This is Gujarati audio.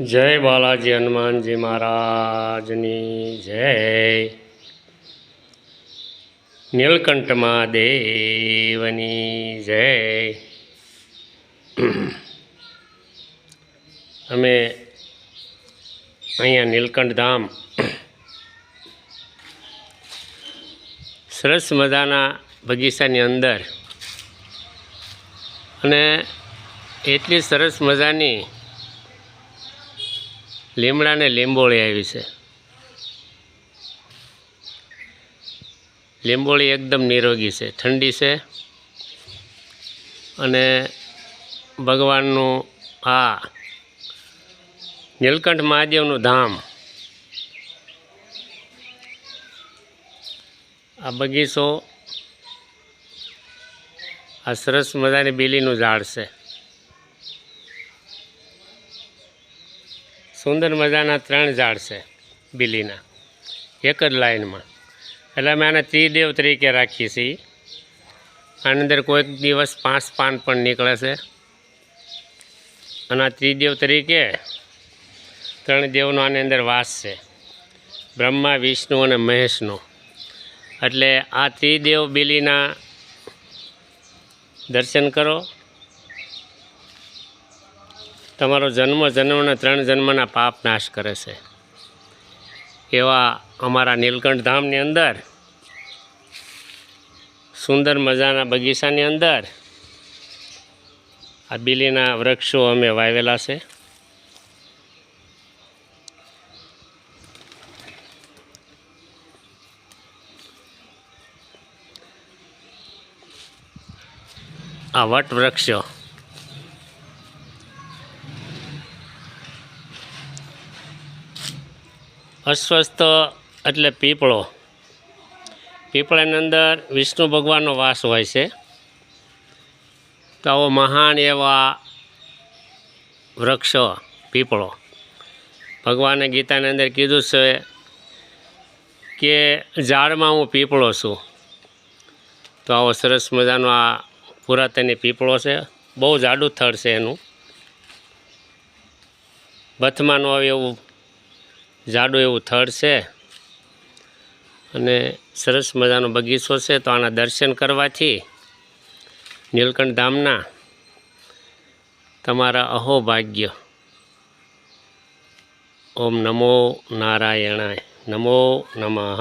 જય બાલાજી હનુમાનજી મહારાજની જય. નીલકંઠ મહાદેવની જય. અમે અહીંયા નીલકંઠ ધામ સરસ મજાના બગીચાની અંદર અને એટલી સરસ મજાની લીમડાને લીંબોળી આવી છે. લીંબોળી એકદમ નિરોગી છે, ઠંડી છે. અને ભગવાનનું આ નીલકંઠ મહાદેવનું ધામ, આ બગીચો આ સરસ મજાની બીલીનું ઝાડ છે. સુંદર મજાના ત્રણ ઝાડ છે બીલીના. એક જ લાઈનમાં. એટલે અમે આને ત્રિદેવ તરીકે રાખીએ છીએ. આની અંદર કોઈક દિવસ પાંચ પાન પણ નીકળે છે. અને આ ત્રિદેવ તરીકે ત્રણ દેવનો આની અંદર વાસ છે. બ્રહ્મા, વિષ્ણુ અને મહેશનો. એટલે આ ત્રિદેવ બિલીના દર્શન કરો. તમારો જન્મ, જન્મના ત્રણ જન્મના પાપ નાશ કરે છે. એવા અમારા નીલકંઠ ધામની અંદર, સુંદર મજાના બગીચાની અંદર, આ બીલીના વૃક્ષો અમે વાવેલા છે. આ વટ વૃક્ષો અસ્વસ્થ એટલે પીપળો. પીપળાની અંદર વિષ્ણુ ભગવાનનો વાસ હોય છે. તો આવો મહાન એવા વૃક્ષો, પીપળો. ભગવાને ગીતાની અંદર કીધું છે કે ઝાડમાં હું પીપળો છું. તો આવો સરસ મજાનો આ પુરાતની પીપળો છે. બહુ જાડું થડ છે એનું. બથમાં ન આવે એવું જાડું એવું થડ છે. અને સરસ મજાનો બગીચો છે, તો આના દર્શન કરવાથી નીલકંઠ ધામના તમારા અહોભાગ્ય. ઓમ નમો નારાયણાય, નમો નમઃ.